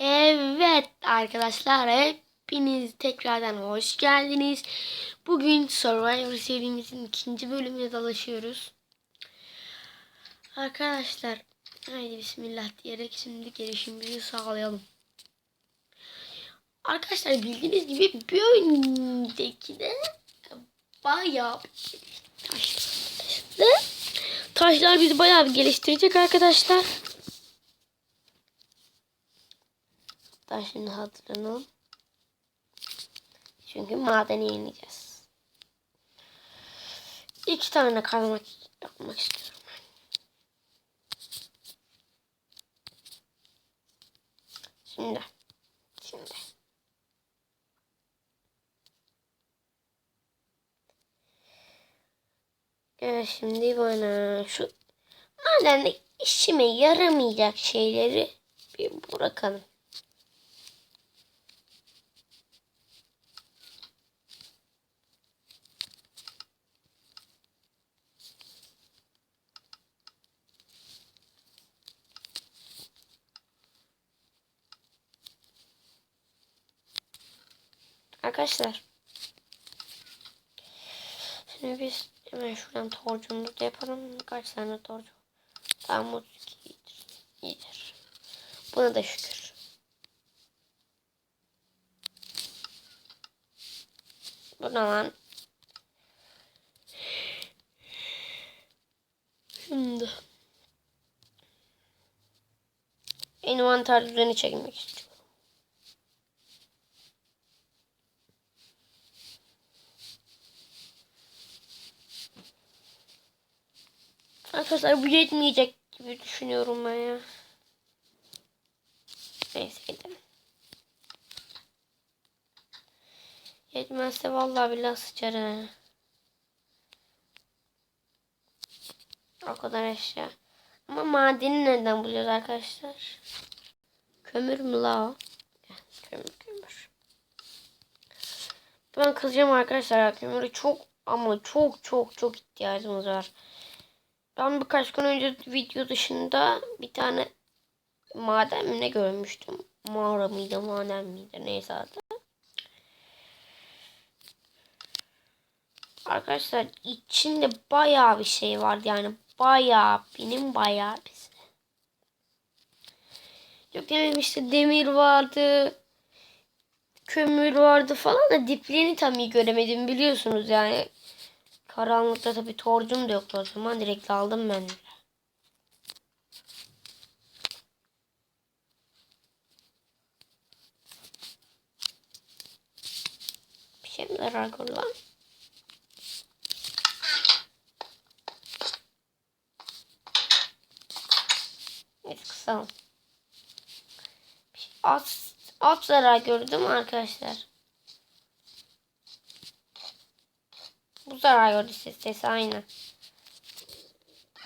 Evet arkadaşlar hepiniz tekrardan hoş geldiniz. Bugün Survivor serimizin ikinci bölümüne dalaşıyoruz. Arkadaşlar haydi bismillah diyerek şimdi gelişimimizi sağlayalım. Arkadaşlar bildiğiniz gibi bir önceki de bayağı taşlar. Taşlar bizi bayağı bir geliştirecek arkadaşlar. Hatta şimdi hatırlanalım. Çünkü madeni ineceğiz. İki tane kazmak yapmak istiyorum. Şimdi. Şimdi. Evet şimdi bana şu madende işime yaramayacak şeyleri bir bırakalım. Arkadaşlar. Şimdi biz hemen şuradan torcumuzu da yapalım. Kaç tane torcu? Tamam 32 iyidir. İyidir. Buna da şükür. Bu lan? Şimdi. Envanter düzeni çekmek istiyorum. Arkadaşlar bu yetmeyecek gibi düşünüyorum ben ya. Neyse gidelim. Yetmezse vallahi billahi sıçar ha. O kadar eşya. Ama madeni nereden buluyoruz arkadaşlar? Kömür mü la o? Kömür kömür. Ben kızacağım arkadaşlar. Kömürü çok ama çok çok çok ihtiyacımız var. Ben birkaç gün önce video dışında bir tane maden mi ne görmüştüm. Mağara mıydı maden miydi neyse adı. Arkadaşlar içinde bayağı bir şey vardı yani bayağı benim bayağı bir şey. Yok demem işte demir vardı. Kömür vardı falan da diplerini tam iyi göremedim biliyorsunuz yani. Karanlıkta tabii torcum da yoktu o zaman. Direkt aldım ben. Bir şey mi zarar gördü lan? Evet kısalım. Az, az zarar gördüm arkadaşlar. Zarar gördü ses sesi aynı.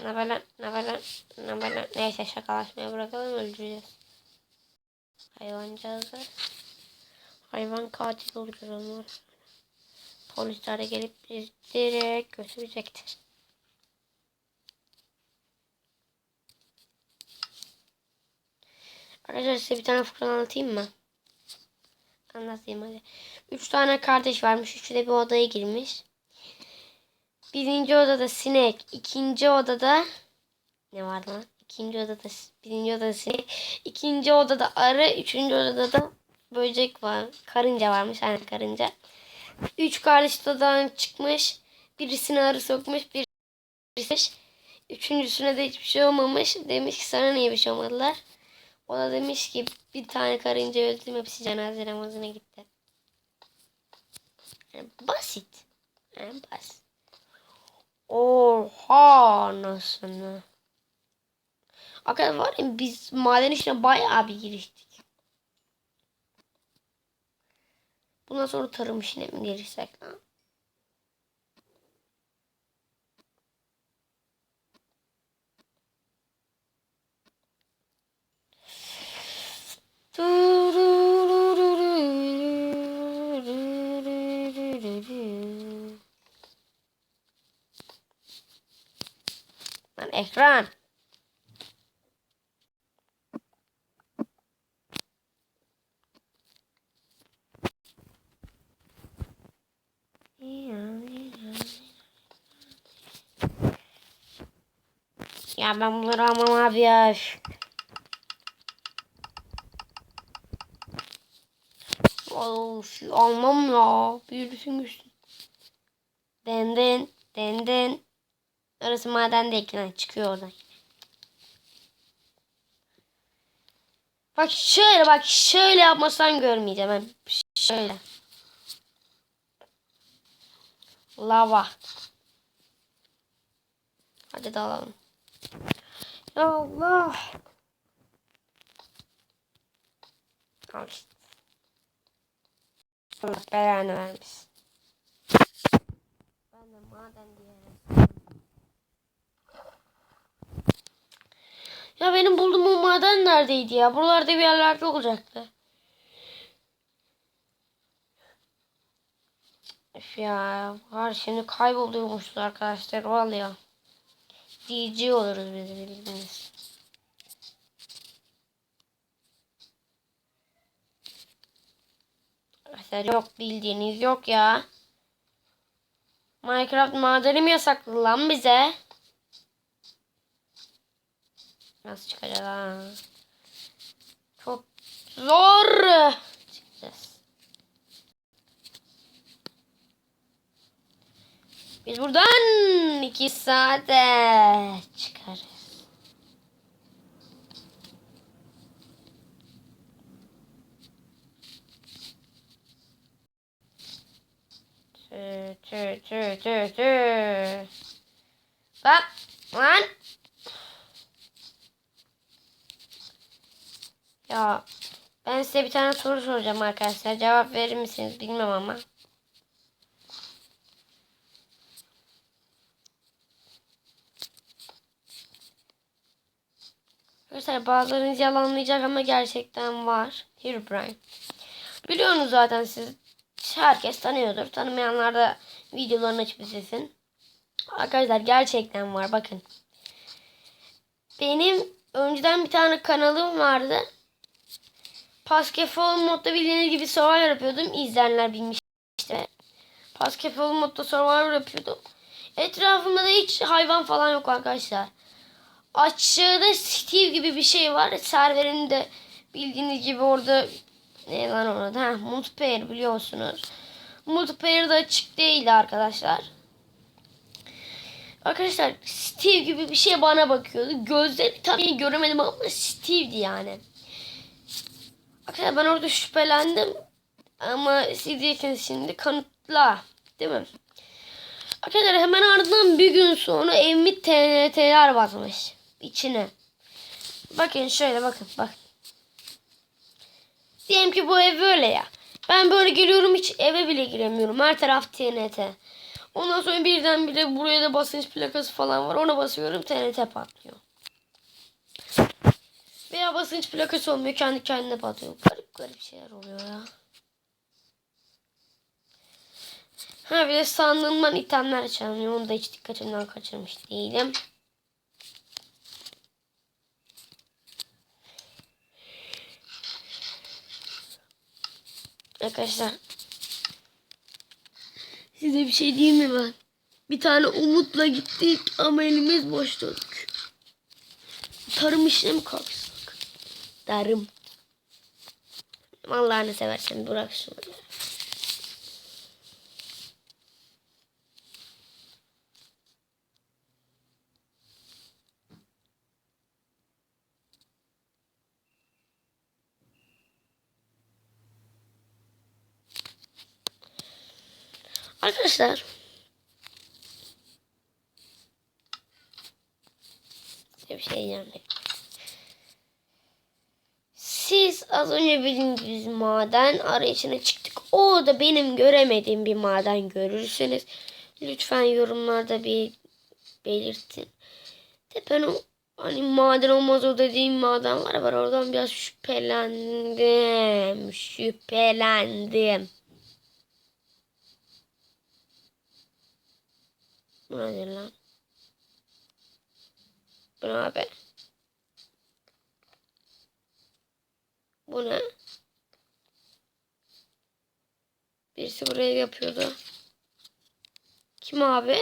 Ne böyle ne böyle ne böyle neyse şakalaşmaya bırakalım öldüreceğiz. Hayvancağızı. Hayvan katil onlar. Polisler de gelip biz direkt götürecektir. Arkadaşlar size bir tane fıkra anlatayım mı? Anlatayım hadi. Üç tane kardeş varmış. Üçü de bir odaya girmiş. Birinci odada sinek. ikinci odada ne var lan? İkinci odada birinci odada sinek. ikinci odada arı. Üçüncü odada da böcek var. Karınca varmış. Aynen karınca. Üç kardeş odadan çıkmış. Birisine arı sokmuş. Birisi Üçüncüsüne de hiçbir şey olmamış. Demiş ki sana niye bir şey olmadılar. O da demiş ki bir tane karınca öldüm hepsi cenaze namazına gitti. Yani basit. Yani basit. Oha nasıl? Arkadaşlar var ya biz maden işine bayağı bir giriştik. Bundan sonra tarım işine mi girişsek lan? ekran. Ya ben bunları almam abi ya. Of almam ya. Büyürsün güçlü. Denden denden. Orası maden lan, çıkıyor oradan. Bak şöyle bak şöyle yapmasan görmeyeceğim ben. Şöyle. Lava. Hadi dalalım. Ya Allah. Al işte. Belanı vermesin. Ben de maden diye. Ya benim bulduğum maden neredeydi ya? Buralarda bir yerlerde olacaktı. Üf ya. Var şimdi kayboluyormuşuz arkadaşlar. Vallahi. DJ oluruz biz bildiğiniz. Arkadaşlar yok bildiğiniz yok ya. Minecraft madeni mi yasakladı lan bize? Nasıl çıkacağız? Çok zor. Çıkacağız. Biz buradan iki saate çıkarız. Tü tü tü tü tü. Lan lan. Ya ben size bir tane soru soracağım arkadaşlar. Cevap verir misiniz bilmem ama. Arkadaşlar bazılarınız yalanlayacak ama gerçekten var. Herobrine. Biliyorsunuz zaten siz. Herkes tanıyordur. Tanımayanlar da videolarını açıp izlesin. Arkadaşlar gerçekten var bakın. Benim önceden bir tane kanalım vardı. Basketbol modda bildiğiniz gibi survivor yapıyordum. İzleyenler bilmiş işte. Basketbol modda survivor yapıyordum. Etrafımda da hiç hayvan falan yok arkadaşlar. Aşağıda Steve gibi bir şey var. Serverin de bildiğiniz gibi orada ne lan orada? Ha, multiplayer biliyorsunuz. Multiplayer da açık değildi arkadaşlar. Arkadaşlar Steve gibi bir şey bana bakıyordu. Gözleri tabii göremedim ama Steve'di yani. Arkadaşlar ben orada şüphelendim. Ama siz diyeceksiniz şimdi kanıtla. Değil mi? Arkadaşlar hemen ardından bir gün sonra evimi TNT'ler basmış. içine. Bakın şöyle bakın bak. Diyelim ki bu ev böyle ya. Ben böyle geliyorum hiç eve bile giremiyorum. Her taraf TNT. Ondan sonra birdenbire buraya da basınç plakası falan var. Ona basıyorum TNT patlıyor. Basınç plakası olmuyor. Kendi kendine patlıyor. Garip garip şeyler oluyor ya. Ha bir de sandığımdan itemler çalınıyor. Onu da hiç dikkatimden kaçırmış değilim. Arkadaşlar. Size bir şey diyeyim mi ben? Bir tane umutla gittik ama elimiz boş döndük. Tarım işine mi kalksak? Tarım. Allah'ını seversen bırak şunu. Arkadaşlar. Bir şey diyeceğim. Siz az önce bildiğiniz maden arayışına çıktık. O da benim göremediğim bir maden görürsünüz. Lütfen yorumlarda bir belirtin. O hani maden olmaz o dediğim maden var var oradan biraz şüphelendim. Şüphelendim. Bu nedir lan? Bu ne abi? Bu ne? Birisi buraya yapıyordu. Kim abi?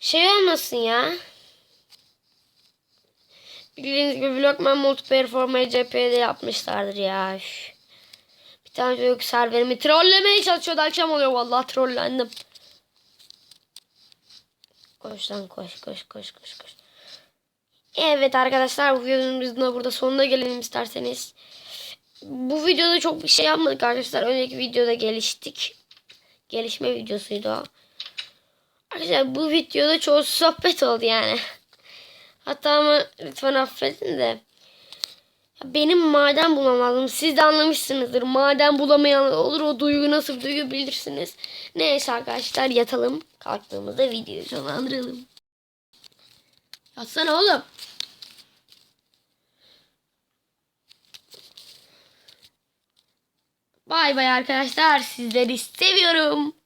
Şey olmasın ya. Bildiğiniz gibi Blockman Multiplayer formayı CP'de yapmışlardır ya. Bir tane çocuk serverimi trollemeye çalışıyordu. Akşam oluyor vallahi trollendim. Koş lan koş koş koş koş koş. Evet arkadaşlar bu videomuzun da burada sonuna gelelim isterseniz. Bu videoda çok bir şey yapmadık arkadaşlar. Önceki videoda geliştik. Gelişme videosuydu o. Arkadaşlar bu videoda çoğu sohbet oldu yani. Hatta ama lütfen affedin de. Benim maden bulmam. Siz de anlamışsınızdır. Maden bulamayan olur. O duygu nasıl bir bilirsiniz. Neyse arkadaşlar yatalım. Kalktığımızda videoyu sonlandıralım. Yatsana oğlum. Bay bay arkadaşlar. Sizleri seviyorum.